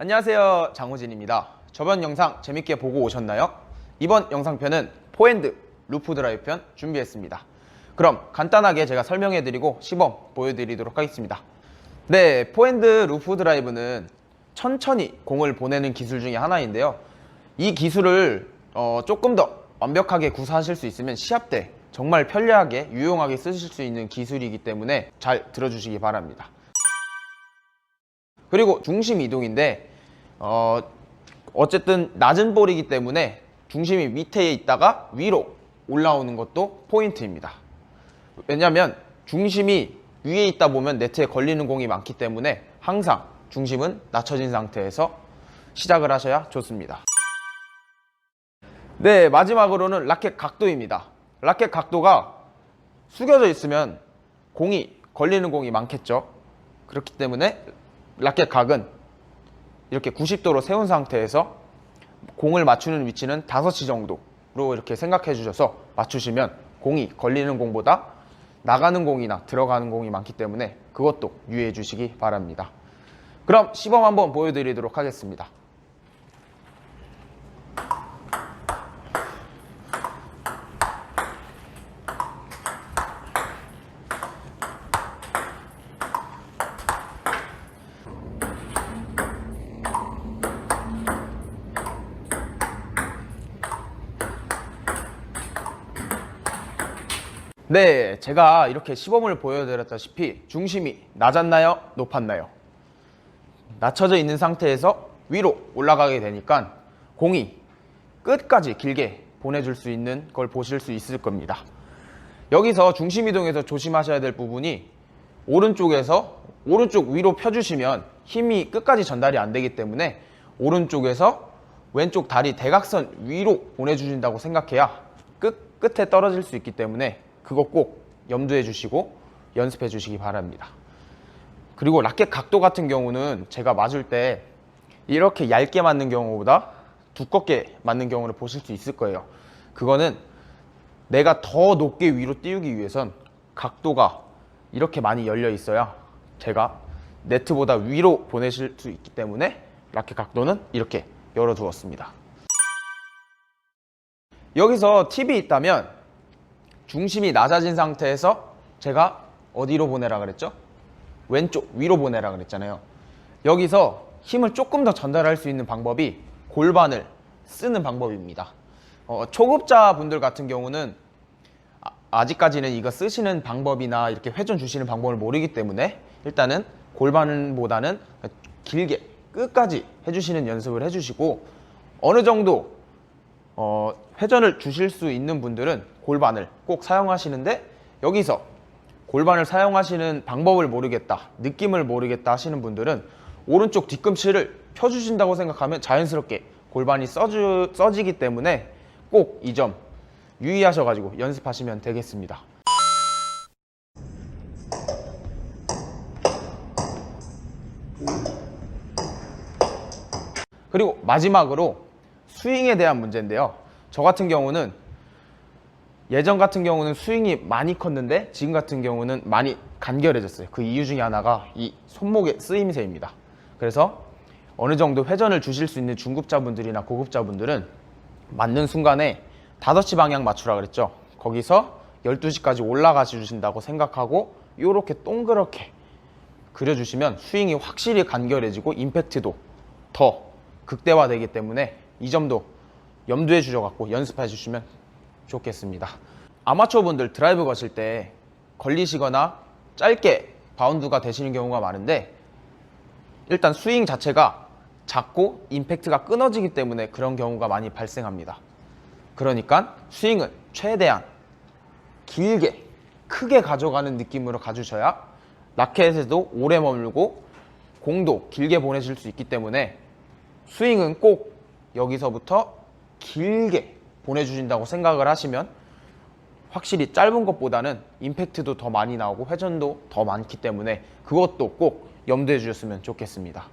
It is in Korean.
안녕하세요. 장호진입니다. 저번 영상 재밌게 보고 오셨나요? 이번 영상편은 포핸드 루프 드라이브 편 준비했습니다. 그럼 간단하게 제가 설명해 드리고 시범 보여드리도록 하겠습니다. 네 포핸드 루프 드라이브는 천천히 공을 보내는 기술 중에 하나인데요. 이 기술을 어, 조금 더 완벽하게 구사하실 수 있으면 시합 때 정말 편리하게 유용하게 쓰실 수 있는 기술이기 때문에 잘 들어주시기 바랍니다. 그리고 중심 이동인데 어, 어쨌든 낮은 볼이기 때문에 중심이 밑에 있다가 위로 올라오는 것도 포인트입니다. 왜냐하면 중심이 위에 있다 보면 네트에 걸리는 공이 많기 때문에 항상 중심은 낮춰진 상태에서 시작을 하셔야 좋습니다. 네, 마지막으로는 라켓 각도입니다. 라켓 각도가 숙여져 있으면 공이 걸리는 공이 많겠죠. 그렇기 때문에 라켓 각은 이렇게 90도로 세운 상태에서 공을 맞추는 위치는 5시 정도로 이렇게 생각해 주셔서 맞추시면 공이 걸리는 공보다 나가는 공이나 들어가는 공이 많기 때문에 그것도 유의해 주시기 바랍니다. 그럼 시범 한번 보여드리도록 하겠습니다. 네, 제가 이렇게 시범을 보여드렸다시피 중심이 낮았나요? 높았나요? 낮춰져 있는 상태에서 위로 올라가게 되니까 공이 끝까지 길게 보내줄 수 있는 걸 보실 수 있을 겁니다. 여기서 중심 이동에서 조심하셔야 될 부분이 오른쪽에서 오른쪽 위로 펴주시면 힘이 끝까지 전달이 안 되기 때문에 오른쪽에서 왼쪽 다리 대각선 위로 보내주신다고 생각해야 끝, 끝에 떨어질 수 있기 때문에 그거 꼭 염두해 주시고 연습해 주시기 바랍니다. 그리고 라켓 각도 같은 경우는 제가 맞을 때 이렇게 얇게 맞는 경우보다 두껍게 맞는 경우를 보실 수 있을 거예요. 그거는 내가 더 높게 위로 띄우기 위해선 각도가 이렇게 많이 열려 있어야 제가 네트보다 위로 보내실 수 있기 때문에 라켓 각도는 이렇게 열어 두었습니다. 여기서 팁이 있다면 중심이 낮아진 상태에서 제가 어디로 보내라 그랬죠? 왼쪽 위로 보내라 그랬잖아요. 여기서 힘을 조금 더 전달할 수 있는 방법이 골반을 쓰는 방법입니다. 어, 초급자 분들 같은 경우는 아, 아직까지는 이거 쓰시는 방법이나 이렇게 회전 주시는 방법을 모르기 때문에 일단은 골반보다는 길게 끝까지 해주시는 연습을 해주시고 어느 정도 어, 회전을 주실 수 있는 분들은 골반을 꼭 사용하시는데 여기서 골반을 사용하시는 방법을 모르겠다, 느낌을 모르겠다 하시는 분들은 오른쪽 뒤꿈치를 펴주신다고 생각하면 자연스럽게 골반이 써주, 써지기 때문에 꼭 이 점 유의하셔가지고 연습하시면 되겠습니다. 그리고 마지막으로 스윙에 대한 문제인데요. 저 같은 경우는 예전 같은 경우는 스윙이 많이 컸는데 지금 같은 경우는 많이 간결해졌어요. 그 이유 중에 하나가 이 손목의 쓰임새입니다. 그래서 어느 정도 회전을 주실 수 있는 중급자분들이나 고급자분들은 맞는 순간에 5시 방향 맞추라 그랬죠. 거기서 12시까지 올라가 주신다고 생각하고 이렇게 동그랗게 그려주시면 스윙이 확실히 간결해지고 임팩트도 더 극대화되기 때문에 이 점도 염두에 주셔갖고 연습해 주시면 좋겠습니다. 아마추어 분들 드라이브 거실 때 걸리시거나 짧게 바운드가 되시는 경우가 많은데 일단 스윙 자체가 작고 임팩트가 끊어지기 때문에 그런 경우가 많이 발생합니다. 그러니까 스윙은 최대한 길게 크게 가져가는 느낌으로 가주셔야 라켓에도 오래 머물고 공도 길게 보내실 수 있기 때문에 스윙은 꼭 여기서부터 길게 보내주신다고 생각을 하시면 확실히 짧은 것보다는 임팩트도 더 많이 나오고 회전도 더 많기 때문에 그것도 꼭 염두해 주셨으면 좋겠습니다.